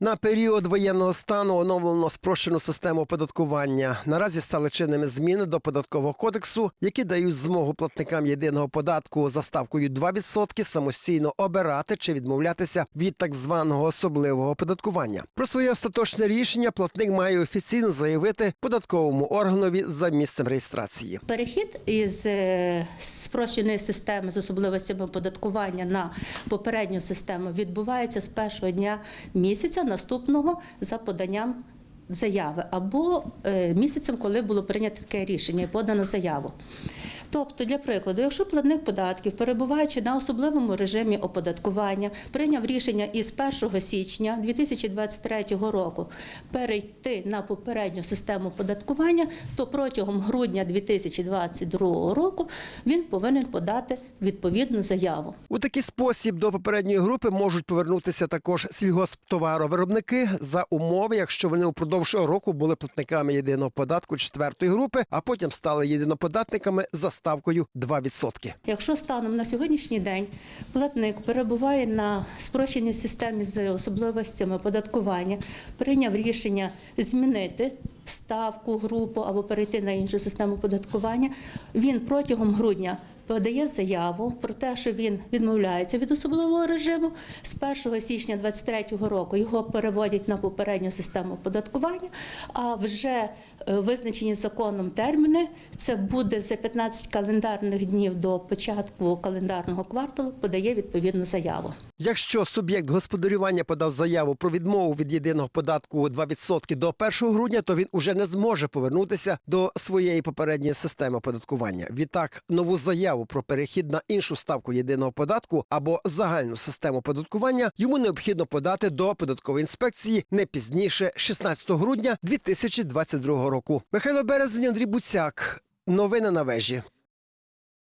На період воєнного стану оновлено спрощену систему оподаткування. Наразі стали чинними зміни до податкового кодексу, які дають змогу платникам єдиного податку за ставкою 2% самостійно обирати чи відмовлятися від так званого особливого оподаткування. Про своє остаточне рішення платник має офіційно заявити податковому органові за місцем реєстрації. Перехід із е, спрощеної системи з особливостями оподаткування на попередню систему відбувається з першого дня місяця наступного за поданням заяви або е, місяцем, коли було прийнято таке рішення і подано заяву. Тобто, для прикладу, якщо платник податків, перебуваючи на особливому режимі оподаткування, прийняв рішення із 1 січня 2023 року перейти на попередню систему оподаткування, то протягом грудня 2022 року він повинен подати відповідну заяву. У такий спосіб до попередньої групи можуть повернутися також сільгосптоваровиробники за умови, якщо вони упродовж року були платниками єдиного податку четвертої групи, а потім стали єдиноподатниками за ставкою 2%. Якщо станом на сьогоднішній день платник перебуває на спрощеній системі з особливостями оподаткування, прийняв рішення змінити ставку, групу або перейти на іншу систему оподаткування, він протягом грудня подає заяву про те, що він відмовляється від особливого режиму. З 1 січня 2023 року його переводять на попередню систему оподаткування, а вже е, визначені законом терміни це буде за 15 календарних днів до початку календарного кварталу подає відповідну заяву. Якщо суб'єкт господарювання подав заяву про відмову від єдиного податку 2% до 1 грудня, то він уже не зможе повернутися до своєї попередньої системи оподаткування. Відтак, нову заяву про перехід на іншу ставку єдиного податку або загальну систему оподаткування йому необхідно подати до податкової інспекції не пізніше 16 грудня 2022 року. Михайло Березень, Андрій Буцяк. Новини на вежі.